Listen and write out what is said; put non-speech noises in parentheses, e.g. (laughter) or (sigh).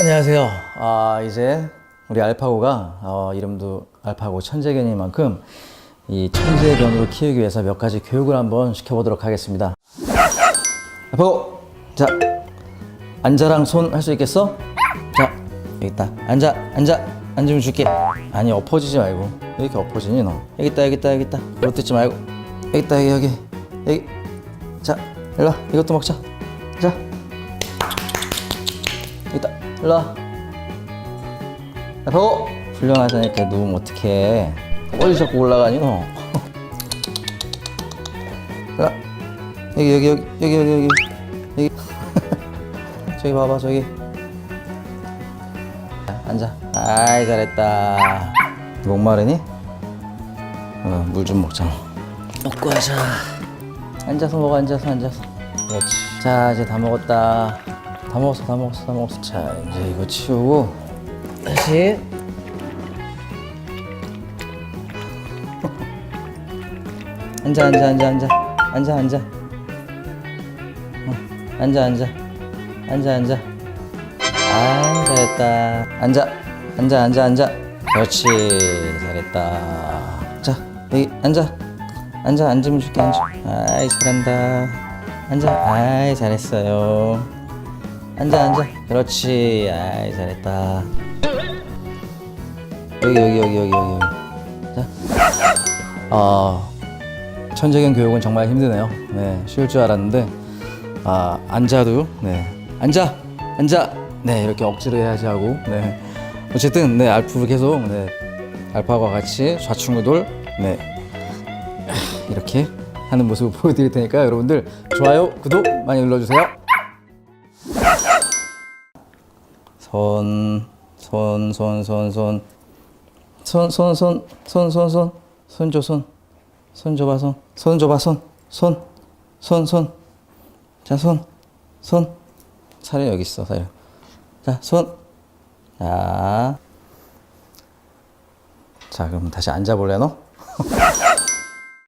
안녕하세요. 아, 이제 우리 알파고가 어, 이름도 알파고 천재견인 만큼 이 천재견으로 키우기 위해서 몇 가지 교육을 한번 시켜보도록 하겠습니다. 알파고, 자, 앉아랑 손 할 수 있겠어? 자, 여기 있다. 앉아, 앉아, 앉으면 줄게. 아니 엎어지지 말고 왜 이렇게 엎어지니 너? 여기 있다, 여기 있다, 여기 있다. 그것 듣지 말고 여기 있다, 여기 여기 여기. 자, 일로 와. 이것도 먹자. 자. 있다. 일로 와. 알파고! 훌륭하다니까 누우면 어떡해. 어디 자꾸 올라가니 너? 와. 여기 여기 여기 여기 여기 여기 여기 (laughs) 저기 봐봐 저기 자, 앉아 아이 잘했다 목마르니? 어, 물 좀 먹자 먹고 하자 앉아서 먹어 앉아서 앉아서 그렇지 자 이제 다 먹었다 다 먹었어 다 먹었어 다 먹었어. 자 이제 이거 치우고. 다시. (laughs) 앉아 앉아 앉아 앉아. 앉아 앉아. 어, 앉아 앉아. 앉아 앉아. 아 잘했다. 앉아 앉아 앉아 앉아. 그렇지 잘했다. 자 여기 앉아. 앉아 앉으면 줄게 앉아. 아이 잘한다. 앉아. 아이 잘했어요 앉아 앉아. 그렇지. 아이 잘했다. 여기 여기 여기 여기 여기. 자. 어, 천재견 교육은 정말 힘드네요. 네, 쉬울 줄 알았는데. 아 앉아도 네. 앉아! 앉아! 네 이렇게 억지로 해야지 하고. 네. 어쨌든 네 알프를 계속 네. 알파와 같이 좌충우돌 네. 이렇게 하는 모습을 (laughs) 보여드릴 테니까 여러분들. 좋아요 구독 많이 눌러주세요. 손 손 손 손 손. 손 손 손 손 손 손. 손 줘 손. 손 줘봐 손. 손 줘봐 손. 손 손 손. 자 손 손. 사려 여기 있어 사려 자손 자. 자 그럼 다시 앉아볼래 너? (laughs)